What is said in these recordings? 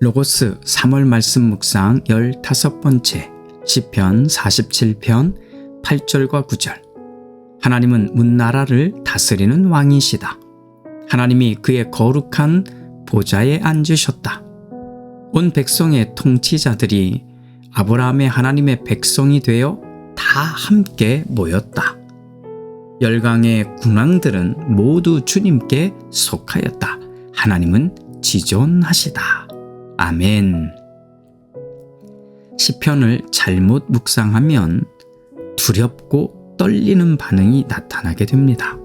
로고스 3월 말씀 묵상 15번째 시편 47편 8절과 9절 하나님은 문나라를 다스리는 왕이시다. 하나님이 그의 거룩한 보좌에 앉으셨다. 온 백성의 통치자들이 아브라함의 하나님의 백성이 되어 다 함께 모였다. 열강의 군왕들은 모두 주님께 속하였다. 하나님은 지존하시다. 아멘. 시편을 잘못 묵상하면 두렵고 떨리는 반응이 나타나게 됩니다.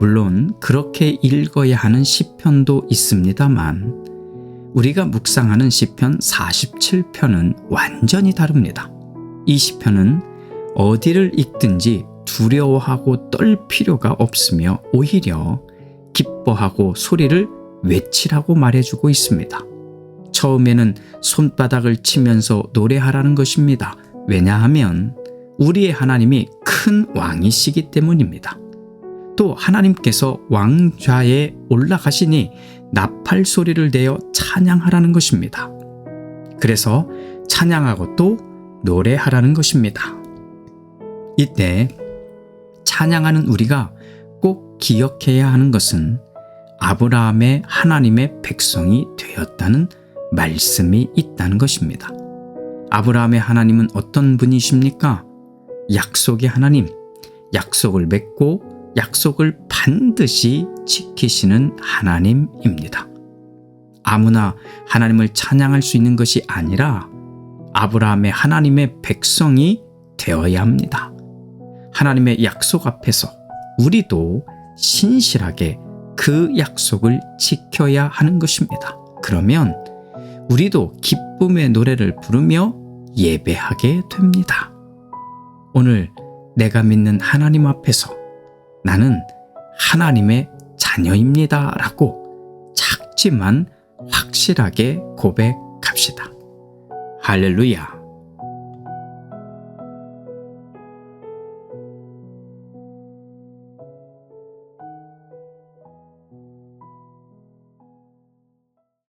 물론 그렇게 읽어야 하는 시편도 있습니다만 우리가 묵상하는 시편 47편은 완전히 다릅니다. 이 시편은 어디를 읽든지 두려워하고 떨 필요가 없으며 오히려 기뻐하고 소리를 외치라고 말해주고 있습니다. 처음에는 손바닥을 치면서 노래하라는 것입니다. 왜냐하면 우리의 하나님이 큰 왕이시기 때문입니다. 또 하나님께서 왕좌에 올라가시니 나팔 소리를 내어 찬양하라는 것입니다. 그래서 찬양하고 또 노래하라는 것입니다. 이때 찬양하는 우리가 꼭 기억해야 하는 것은 아브라함의 하나님의 백성이 되었다는 말씀이 있다는 것입니다. 아브라함의 하나님은 어떤 분이십니까? 약속의 하나님, 약속을 맺고 약속을 반드시 지키시는 하나님입니다. 아무나 하나님을 찬양할 수 있는 것이 아니라 아브라함의 하나님의 백성이 되어야 합니다. 하나님의 약속 앞에서 우리도 신실하게 그 약속을 지켜야 하는 것입니다. 그러면 우리도 기쁨의 노래를 부르며 예배하게 됩니다. 오늘 내가 믿는 하나님 앞에서 나는 하나님의 자녀입니다. 라고 작지만 확실하게 고백합시다. 할렐루야.